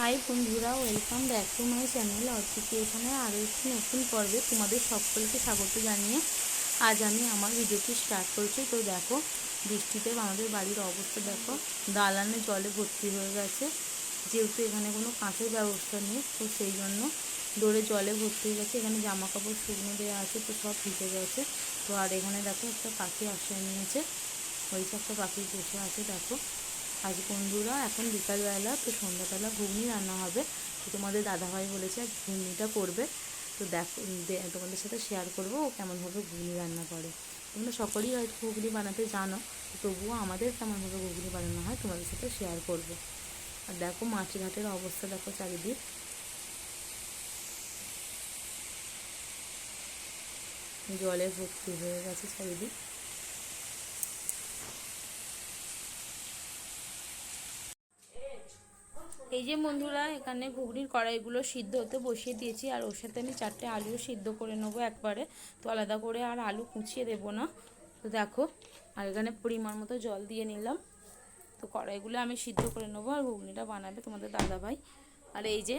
High বন্ধুরা, welcome back to my channel এখানে আরও একটি নতুন পর্বে তোমাদের সকলকে স্বাগত জানিয়ে আজ আমি আমার ভিডিওটি স্টার্ট করছি। তো দেখো, বৃষ্টিতে আমাদের বাড়ির অবস্থা দেখো, দালানে জলে ভর্তি হয়ে গেছে। যেহেতু এখানে কোনো কাঁচের ব্যবস্থা নেই, তো সেই জন্য দৌড়ে জলে ভর্তি হয়ে গেছে। এখানে জামা কাপড় শুকনো দেওয়া আছে, তো সব ভিজে গেছে। তো আর এখানে দেখো একটা পাখি আশ্রয় নিয়েছে। ওই একটা পাখি বসে আছে, দেখো। আজ বন্ধুরা, এখন বিকালবেলা, তো সন্ধ্যাবেলা ঘুগনি রান্না হবে। তো তোমাদের দাদাভাই বলেছে আজ ঘুগনিটা করবে। তো দেখো তোমাদের সাথে শেয়ার করব ও কেমনভাবে ঘুগনি রান্না করে। তোমরা সকলেই হয়তো ঘুগনি বানাতে জানো তবুও আমাদের কেমনভাবে ঘুগনি বানানো হয় তোমাদের সাথে শেয়ার করব। আর দেখো মাছঘাটের অবস্থা দেখো চারিদিক। জলে ভর্তি হয়ে গেছে চারিদিক। এই যে বন্ধুরা, এখানে ঘুগনির কড়াইগুলো সিদ্ধ হতে বসিয়ে দিয়েছি, আর ওর সাথে আমি চারটে আলুও সিদ্ধ করে নেব একবারে। তো আলাদা করে আর আলু কুচিয়ে দেবো না। তো দেখো, আর এখানে পরিমাণ মতো জল দিয়ে নিলাম। তো কড়াইগুলো আমি সিদ্ধ করে নেব, আর ঘুগনিটা বানাবে তোমাদের দাদাভাই আর এই যে,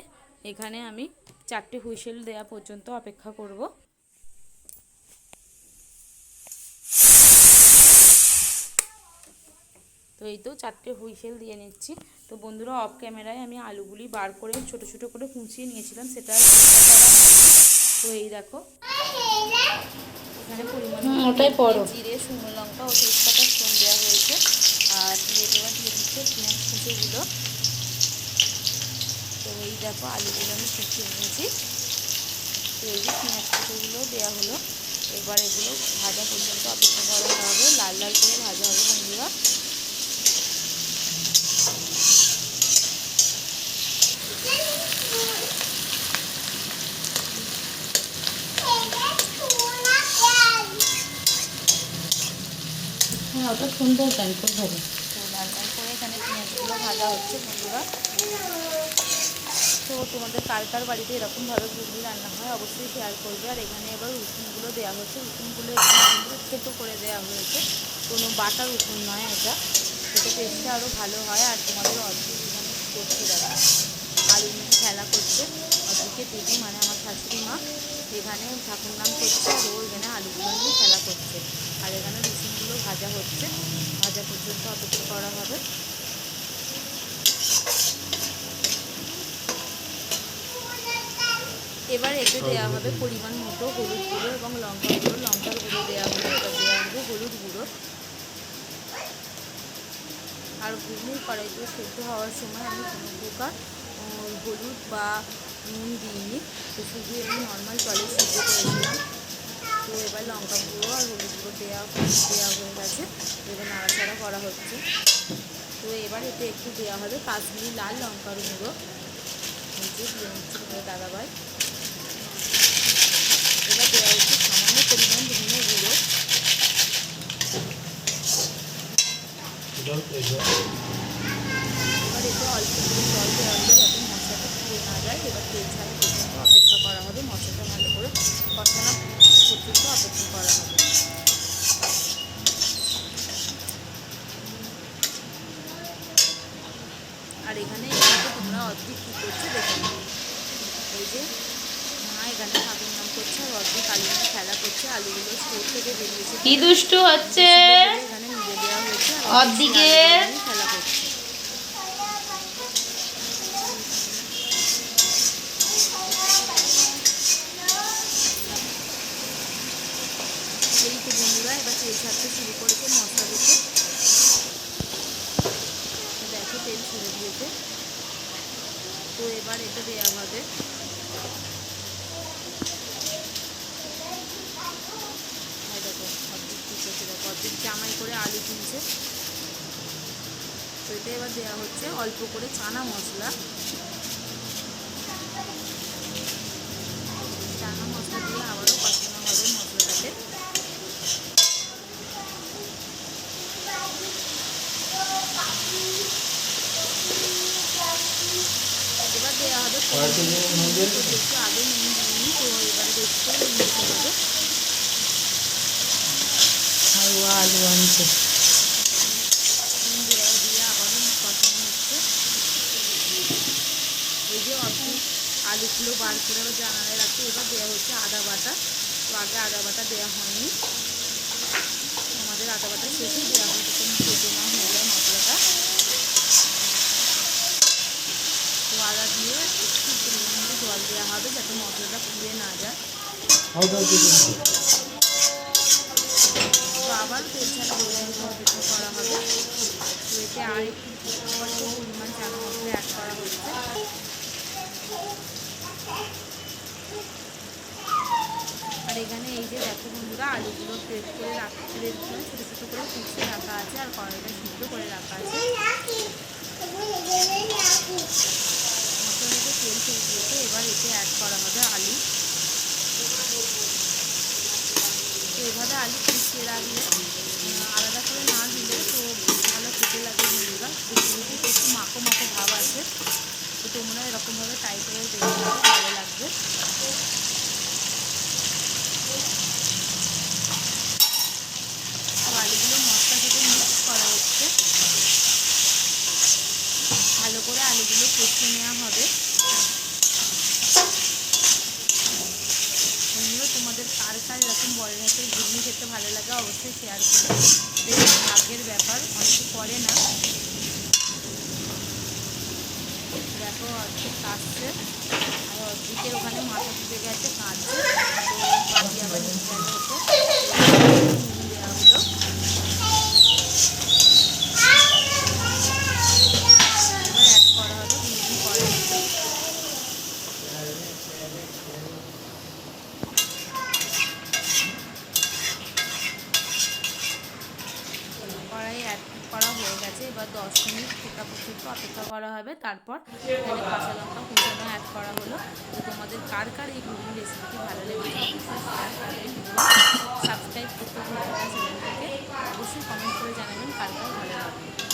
এখানে আমি চারটে হুইসেল দেওয়া পর্যন্ত অপেক্ষা করব। তো এই তো চারটে হুইসেল দিয়ে নিচ্ছি। তো বন্ধুরা অফ ক্যামেরায় আমি আলুগুলি বার করে ছোট ছোট করে কুঁচিয়ে নিয়েছিলাম সেটা তো এই দেখো এখানে পরিমাণ ওটাই পড়ো। জিরে শুকনো লঙ্কা ও তেজপাতা ফোড়ন দেওয়া হয়েছে। আর দিয়ে দেওয়া দিয়ে দিচ্ছে পেঁয়াজ কুচোগুলো। তো এই দেখো আলুগুলো আমি কুচিয়ে নিয়েছি। তো এই যে পেঁয়াজ কুচোগুলো দেওয়া হলো এবার এগুলো ভাজা পর্যন্ত অপেক্ষা করা হবে। লাল লাল করে ভাজা হবে বন্ধুরা। ওটা সুন্দর খুব ভালো তো লাল লাল করে এখানে হচ্ছে বন্ধুরা তো তোমাদের কার কার বাড়িতে এরকমভাবে ঘুগনি রান্না হয়, অবশ্যই শেয়ার করবে। আর এখানে এবার রসুনগুলো দেওয়া হচ্ছে রসুনগুলো এখানে ছোটো করে দেওয়া হয়েছে। কোনো বাটা রসুন নয় এটা। এতে টেস্টটা আরও ভালো হয়। আর তোমাদের অর্ধেক এখানে করছে দেখা আলু নিয়ে খেলা করছে। অর্ধেকে দিদি মানে আমার শাশুড়ি মা। এখানে ঠাকুর নাম করছে, আর ও এখানে আলুগুলো নিয়ে খেলা করছে। আর এখানে রসুনগুলো ভাজা হচ্ছে। ভাজা পর্যন্ত অপেক্ষা করা হবে। এবার এতে দেওয়া হবে পরিমাণ মতো হলুদ গুঁড়ো এবং লঙ্কা গুঁড়ো। লঙ্কার গুঁড়ো দেওয়া হবে, এবার দেওয়া হবে হলুদ গুঁড়ো। আর ঘুগনির কড়াইতে সেদ্ধ হওয়ার সময় আমি কোনো প্রকার হলুদ বা নুন দিইনি তো শুধু এমনি নর্মাল জলে সিদ্ধ করেছিলাম। তো এবার লঙ্কা গুঁড়ো আর হলুদ গুঁড়ো দেওয়া দেওয়া হয়ে গেছে এবার নাড়াচাড়া করা হচ্ছে। তো এবার এতে একটু দেওয়া হবে কাশ্মীরি লাল লঙ্কার গুঁড়ো। যে দিয়ে নিচ্ছে দাদাভাই। এবার দেওয়া হচ্ছে সামান্য পরিমাণ ধনে গুঁড়ো। এবার এতে অল্প জল দেওয়া হবে যাতে মশলাটা পুড়ে না যায় এবার তেল ছাড়া অপেক্ষা করা হবে মশলাটা ভালো করে কষানো পর্যন্ত অপেক্ষা করা হবে। আর এখানে তোমরা অর্ধেক কী করছে দেখে। এই যে মা এখানে ঠাকুর নাম করছে আর অর্ধেক আলু খেলা করছে আলুগুলো স্টোর থেকে বেরিয়েছে। কি দুষ্টু হচ্ছে? এখানে নিজে দেওয়া হয়েছে অর্ধেকে খেলা করছে এই তো বন্ধুরা এবার তেল ছাড়তে শুরু করেছে মশলা দিতে। দেখো, তেল ছেড়ে দিয়েছে। তো এবার এটা দেওয়া হবে। অর্ধেক অর্ধেক জামাই করে আলু কিনছে তো এটা এবার দেওয়া হচ্ছে অল্প করে চানা মশলা চানা মশলা দিয়ে আবারও কষানো হবে মশলাটাকে আলু আনছে আলুগুলো বার করে আবার জানালায় রাখছি এবার দেওয়া হচ্ছে আদা বাটা তো আগে আদা বাটা দেওয়া হয়নি আমাদের আদা বাটা শেষে দেওয়া হচ্ছে কোনো কেটে না হয়ে যায় মশলাটা তো আদা দিয়ে একটু পরিমাণে জল দেওয়া হবে যাতে মশলাটা পুড়ে না যায়। তো আবার তেল ছাড়া পদ্ধতি করা হবে। এতে আর একটু পরিমাণ চানা মশলা অ্যাড করা হচ্ছে। আর এখানে এই যে দেখো বন্ধুরা আলুগুলো প্লেট করে রাখা প্লেট করে ছোটো ছোটো করে কুচিয়ে রাখা আছে আর কড়াইটা সিদ্ধ করে রাখা আছে মশলাটাকে তেল ছেড়ে দিয়েছে এবার এতে অ্যাড করা হবে আলু। এভাবে আলু পিছিয়ে রাখলে আলাদা করে না দিলে তো ভালো খেতে লাগে বন্ধুরা রুটিতে একটু মাখো মাখো ভাব আছে। তো তোমরা এরকমভাবে ট্রাই করে দেখবে ভালো লাগবে তো আলুগুলো মশলার সাথে মিক্স করা হচ্ছে ভালো করে আলুগুলো কষিয়ে নেওয়া হবে বন্ধুরা তোমাদের কার কার এরকম বড়ের হাতের ঘুগনি খেতে ভালো লাগে, অবশ্যই শেয়ার করবে আগের ব্যাপার, অনেকে করে না। দেখো, অর্ধেক কাটছে, আর অর্ধেকের ওখানে মাথা ঢুকে গেছে কাঁদছে তো বাকি আবার নিয়ে গেল ওকে দেওয়া হলো এবার অ্যাড করা হলো ঘুগনি কড়াইতে কড়াই অ্যাড করা হয়ে গেছে এবার দশ মিনিট ফোটা পর্যন্ত করা হবে। তারপর এখানে কাঁচা লঙ্কা কুচানো অ্যাড করা হলো। তো তোমাদের কার কার এই ঘুগনি রেসিপিটি ভালো লেগেছে সাবস্ক্রাইব করতে ভুলবেন না চ্যানেলটাকে অবশ্যই কমেন্ট করে জানাবেন কার কার